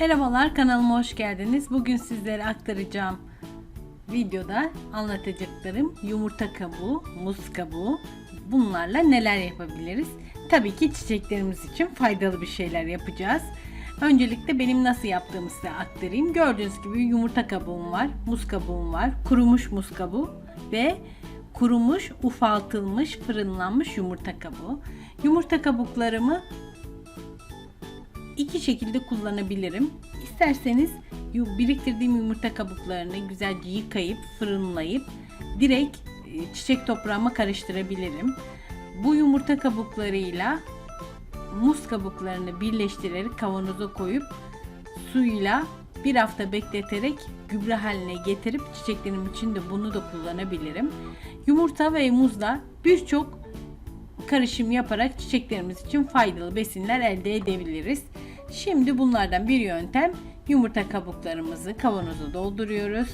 Merhabalar kanalıma hoş geldiniz. Bugün sizlere aktaracağım videoda anlatacaklarım yumurta kabuğu, muz kabuğu bunlarla neler yapabiliriz? Tabii ki çiçeklerimiz için faydalı bir şeyler yapacağız. Öncelikle benim nasıl yaptığımı size aktarayım. Gördüğünüz gibi yumurta kabuğum var, muz kabuğum var, kurumuş muz kabuğu ve kurumuş, ufaltılmış, fırınlanmış yumurta kabuğu. Yumurta kabuklarımı iki şekilde kullanabilirim. İsterseniz biriktirdiğim yumurta kabuklarını güzelce yıkayıp fırınlayıp direkt e, çiçek toprağıma karıştırabilirim. Bu yumurta kabuklarıyla muz kabuklarını birleştirerek kavanoza koyup suyla bir hafta bekleterek gübre haline getirip çiçeklerim için de bunu da kullanabilirim. Yumurta ve muzla birçok karışım yaparak çiçeklerimiz için faydalı besinler elde edebiliriz. Şimdi bunlardan bir yöntem yumurta kabuklarımızı kavanoza dolduruyoruz.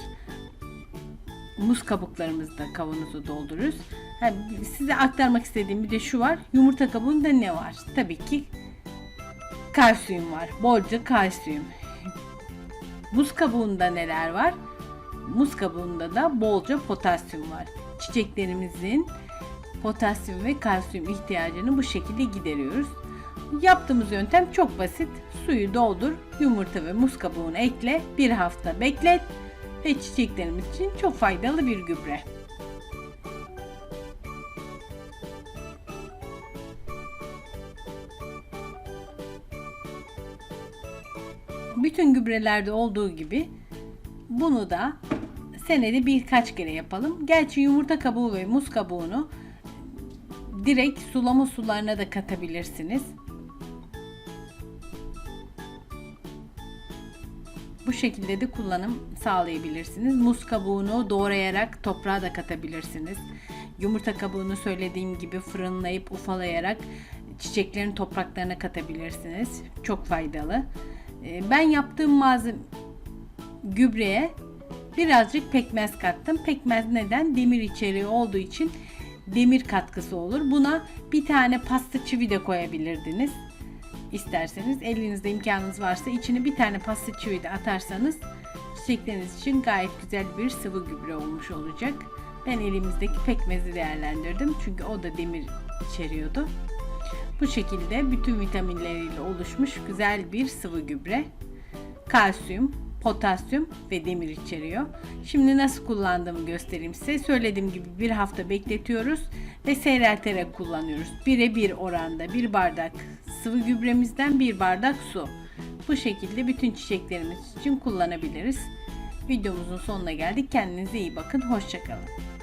Muz kabuklarımızı da kavanoza dolduruyoruz. Ha, size aktarmak istediğim bir de şu var. Yumurta kabuğunda ne var? Tabii ki kalsiyum var. Bolca kalsiyum. Muz kabuğunda neler var? Muz kabuğunda da bolca potasyum var. Çiçeklerimizin potasyum ve kalsiyum ihtiyacını bu şekilde gideriyoruz. Yaptığımız yöntem çok basit. Suyu doldur, yumurta ve muz kabuğunu ekle, bir hafta beklet ve çiçeklerimiz için çok faydalı bir gübre. Bütün gübrelerde olduğu gibi bunu da senede birkaç kere yapalım. Gerçi yumurta kabuğu ve muz kabuğunu direkt sulama sularına da katabilirsiniz. Bu şekilde de kullanım sağlayabilirsiniz. Muz kabuğunu doğrayarak toprağa da katabilirsiniz. Yumurta kabuğunu söylediğim gibi fırınlayıp ufalayarak çiçeklerin topraklarına katabilirsiniz. Çok faydalı. Ee, Ben yaptığım malzeme gübreye birazcık pekmez kattım. Pekmez neden? Demir içeriği olduğu için demir katkısı olur. Buna bir tane pasta çivi de koyabilirdiniz. İsterseniz elinizde imkanınız varsa içine bir tane pasta çivi de atarsanız çiçekleriniz için gayet güzel bir sıvı gübre olmuş olacak. Ben elimizdeki pekmezi değerlendirdim çünkü o da demir içeriyordu. Bu şekilde bütün vitaminleriyle oluşmuş güzel bir sıvı gübre. Kalsiyum, potasyum ve demir içeriyor. Şimdi nasıl kullandığımı göstereyim size. Söylediğim gibi bir hafta bekletiyoruz ve seyrelterek kullanıyoruz. Bire bir oranda bir bardak sıvı gübremizden bir bardak su. Bu şekilde bütün çiçeklerimiz için kullanabiliriz. Videomuzun sonuna geldik. Kendinize iyi bakın. Hoşçakalın.